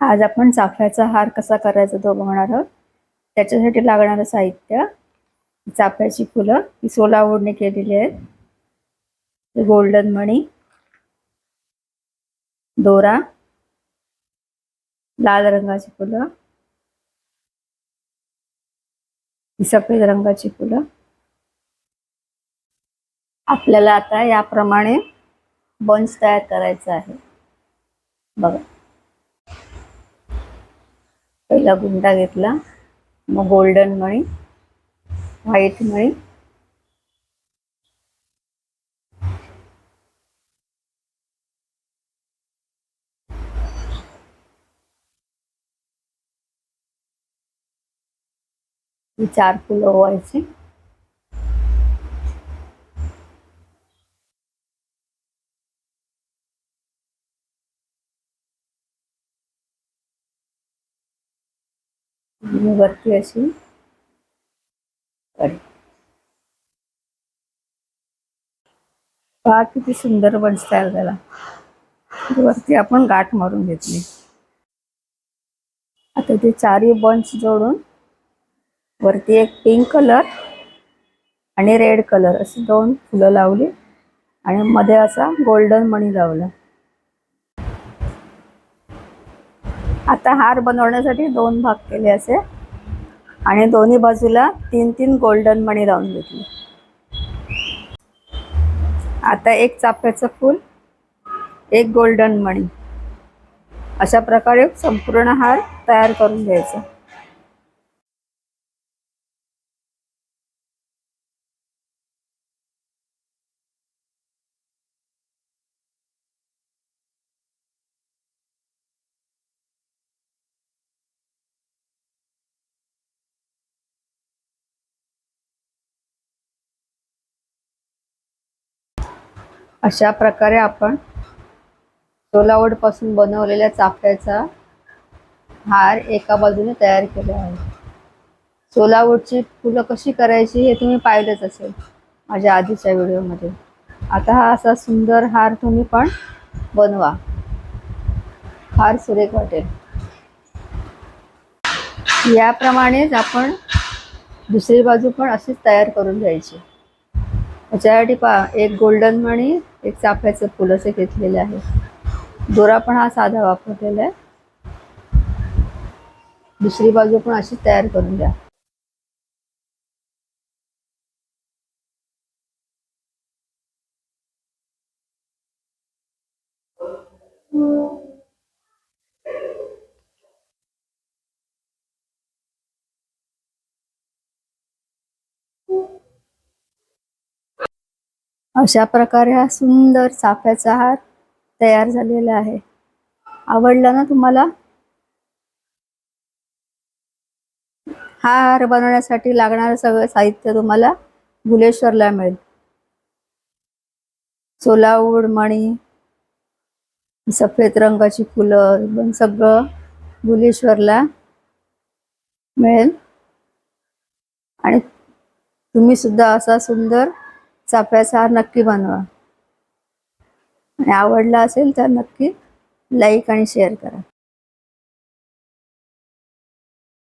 आज आपण चाफ्याचा हार कसा करायचा तो बघणार आहोत. त्याच्यासाठी लागणारं साहित्य. चाफ्याची फुलं ही सोला ओढणी केलेली आहेत. गोल्डन मणी दोरा लाल रंगाची फुलं ही सफेद रंगाची फुलं. आपल्याला आता याप्रमाणे बंच तयार करायचा आहे. बघा. पहिला गुंडा घेतला. मग गोल्डन मणी व्हाईट मणी. चार फुलं ओवायची वरती अशी. पहा किती सुंदर बंच तयार झाला वरती आपण गाठ मारून घेतली. आता ते चारही बंच जोडून वरती एक पिंक कलर आणि रेड कलर अशी दोन फुलं लावली. आणि मध्ये असा गोल्डन मणी लावला. आता हार बनवण्यासाठी दोन भाग केले असे. आणि दोन्ही बाजूला तीन तीन गोल्डन मणी लावून घेतली. आता एक चाफ्याचं फूल एक गोल्डन मणी अशा प्रकारे संपूर्ण हार तयार करून घ्यायचा. अशा प्रकारे आपण सोलावडपासून बनवलेल्या चाफ्याचा हार एका बाजूने तयार केला आहे. सोलावडची फुलं कशी करायची हे तुम्ही पाहिलंच असेल माझ्या आधीच्या व्हिडिओमध्ये. आता हा असा सुंदर हार तुम्ही पण बनवा. फार सुरेख वाटेल. याप्रमाणेच आपण दुसरी बाजू पण अशीच तयार करून घ्यायची. त्याच्यासाठी पा एक गोल्डन मणी एक चाफ्याचं फुल असे घेतलेले आहे. दोरा पण हा साधा वापरलेला आहे. दुसरी बाजू पण अशी तयार करून द्या. अशा प्रकारे हा सुंदर चाफ्याचा हार तयार झालेला आहे. आवडला ना तुम्हाला? हा हार बनवण्यासाठी लागणारं सगळं साहित्य तुम्हाला भुलेश्वरला मिळेल. सोलावूड मणी सफेद रंगाची फुलं पण सगळं भुलेश्वरला मिळेल. आणि तुम्ही सुद्धा असा सुंदर चाफ्याचा हार नक्की बनवा. आणि आवडला असेल तर नक्की लाईक आणि शेअर करा.